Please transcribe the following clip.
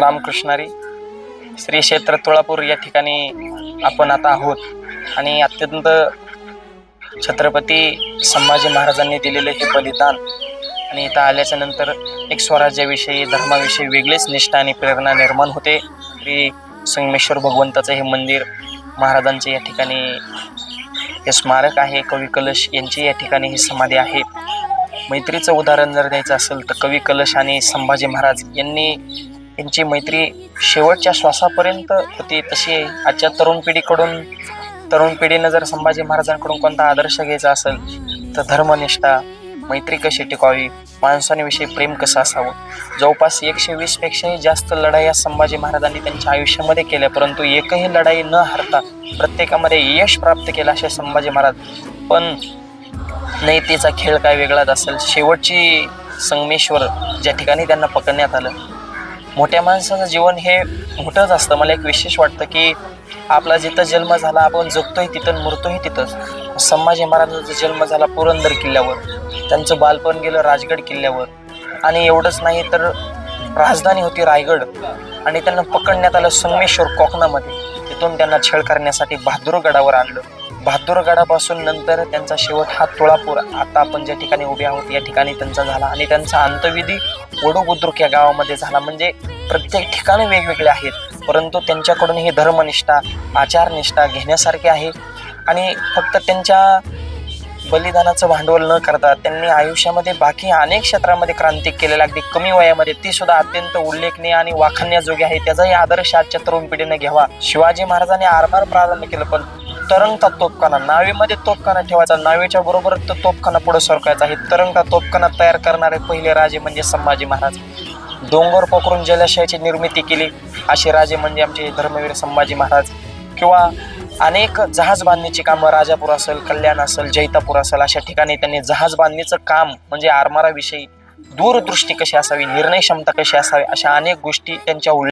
रामकृष्णारी. श्री क्षेत्र तुळापूर या ठिकाणी आपण आता आहोत. आणि अत्यंत छत्रपती संभाजी महाराजांनी दिलेलं हे बलिदान आणि इथं आल्याच्यानंतर एक स्वराज्याविषयी धर्माविषयी वेगळीच निष्ठा आणि प्रेरणा निर्माण होते. श्री संगमेश्वर भगवंताचं हे मंदिर महाराजांचे या ठिकाणी हे स्मारक आहे. कवी कलश यांची या ठिकाणी ही समाधी आहे. मैत्रीचं उदाहरण जर द्यायचं असेल तर कवी कलश आणि संभाजी महाराज यांनी त्यांची मैत्री शेवटच्या श्वासापर्यंत होती. तशी आजच्या तरुण पिढीकडून तरुण पिढीनं जर संभाजी महाराजांकडून कोणता आदर्श घ्यायचा असेल तर धर्मनिष्ठा मैत्री कशी टिकावी माणसांविषयी प्रेम कसं असावं? जवळपास एकशे वीसपेक्षाही जास्त लढाया संभाजी महाराजांनी त्यांच्या आयुष्यामध्ये केल्या परंतु एकही लढाई न हरता प्रत्येकामध्ये यश प्राप्त केलं असे संभाजी महाराज. पण नैतेचा खेळ काय वेगळाच असेल? शेवटची संगमेश्वर ज्या ठिकाणी त्यांना पकडण्यात आलं मोठ्या माणसाचं जीवन हे मोठंच असतं. मला एक विशेष वाटतं की आपला जिथं जन्म झाला आपण जगतोही तिथं मरतोही तिथंच संभाजी महाराजांचा जन्म झाला पुरंदर किल्ल्यावर. त्यांचं बालपण गेलं राजगड किल्ल्यावर. आणि एवढंच नाही तर राजधानी होती रायगड. आणि त्यांना पकडण्यात आलं संगमेश्वर कोकणामध्ये. तिथून त्यांना छळ करण्यासाठी बहादूरगडावर आणलं. बहादूरगडापासून नंतर त्यांचा शेवट हा तुळापूर आता आपण ज्या ठिकाणी उभे आहोत या ठिकाणी त्यांचा झाला. आणि त्यांचा अंतविधी वडू बुद्रुक या गावामध्ये झाला. म्हणजे प्रत्येक ठिकाणी वेगवेगळे आहेत. परंतु त्यांच्याकडून ही धर्मनिष्ठा आचारनिष्ठा घेण्यासारखी आहे. आणि फक्त त्यांच्या बलिदानाचं भांडवल न करता त्यांनी आयुष्यामध्ये बाकी अनेक क्षेत्रामध्ये क्रांती केलेल्या अगदी कमी वयामध्ये. ती सुद्धा अत्यंत उल्लेखनीय आणि वाखाणण्याजोगी आहे. त्याचाही आदर्श आजच्या तरुण पिढीने घ्यावा. शिवाजी महाराजांनी आरमार प्रारंभ केलं पण तरंगता तोफखाना नावेमध्ये तोफखाना ठेवायचा नावेच्या बरोबर तो तोफखाना पुढे सरकायचा आहे. तरंगता तोफखाना तयार करणारे पहिले राजे म्हणजे संभाजी महाराज. डोंगर पकडून जलाशयाची निर्मिती केली असे राजे म्हणजे आमचे धर्मवीर संभाजी महाराज. किंवा अनेक जहाज बांधणीची कामं राजापूर असेल कल्याण असेल जैतापूर असेल अशा ठिकाणी त्यांनी जहाज बांधणीचं काम म्हणजे आरमाराविषयी दूरदृष्टी कशी असावी निर्णय क्षमता कशी असावी अशा अनेक गोष्टी त्यांच्या उल्ले